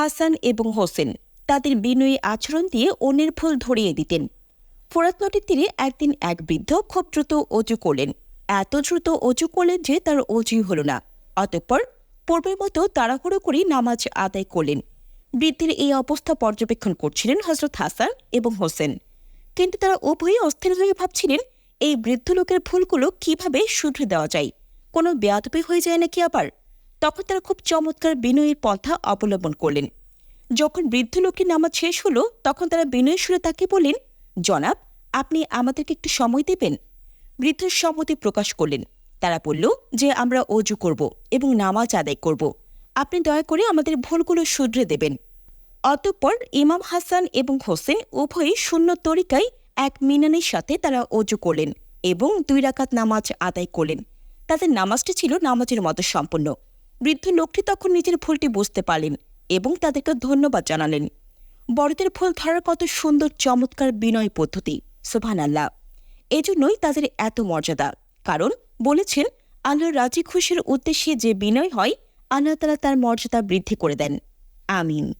হাসান এবং হোসেন তাদের বিনয়ী আচরণ দিয়ে অন্যের ভুল ধরিয়ে দিতেন। ফোরাত নদীর তীরে একদিন এক বৃদ্ধ খুব দ্রুত অজু করলেন। এত দ্রুত অজু করলেন যে তার অজুই হল না। অতঃপর পূর্বের মতো তাড়াহুড়ো করে নামাজ আদায় করলেন। বৃদ্ধের এই অবস্থা পর্যবেক্ষণ করছিলেন হজরত হাসান এবং হোসেন। কিন্তু তারা উভয়ই অস্থির হয়ে ভাবছিলেন, এই বৃদ্ধ লোকের ভুলগুলো কীভাবে শুধরে দেওয়া যায়? কোনো বেয়াদবি হয়ে যায় নাকি আবার? তখন তারা খুব চমৎকার বিনয়ী পন্থা অবলম্বন করলেন। যখন বৃদ্ধ লোকের নামাজ শেষ হলো, তখন তারা বিনয় সুরে তাকে বললেন, জনাব, আপনি আমাদেরকে একটু সময় দেবেন? বৃদ্ধ সম্মতি প্রকাশ করলেন। তারা বলল, যে আমরা অজু করব এবং নামাজ আদায় করব। আপনি দয়া করে আমাদের ভুলগুলো শুধরে দেবেন। অতঃপর ইমাম হাসান এবং হোসেন উভয়ই শূন্য তরিকায় এক মিনানের সাথে তারা অজু করলেন এবং দুই রাকাত নামাজ আদায় করলেন। তাদের নামাজটি ছিল নামাজের মতো সম্পন্ন। বৃদ্ধ লোকটি তখন নিজের ভুলটি বুঝতে পারলেন এবং তাদেরকে ধন্যবাদ জানালেন। বড়দের ফুল ধরার কত সুন্দর, চমৎকার বিনয় পদ্ধতি সোভান আল্লাহ এজন্যই তাদের এত মর্যাদা। কারণ বলেছেন আল্লাহর রাজি খুশির উদ্দেশ্যে যে বিনয় হয়, আল্লাহ তালা তার মর্যাদা বৃদ্ধি করে দেন। আমিন।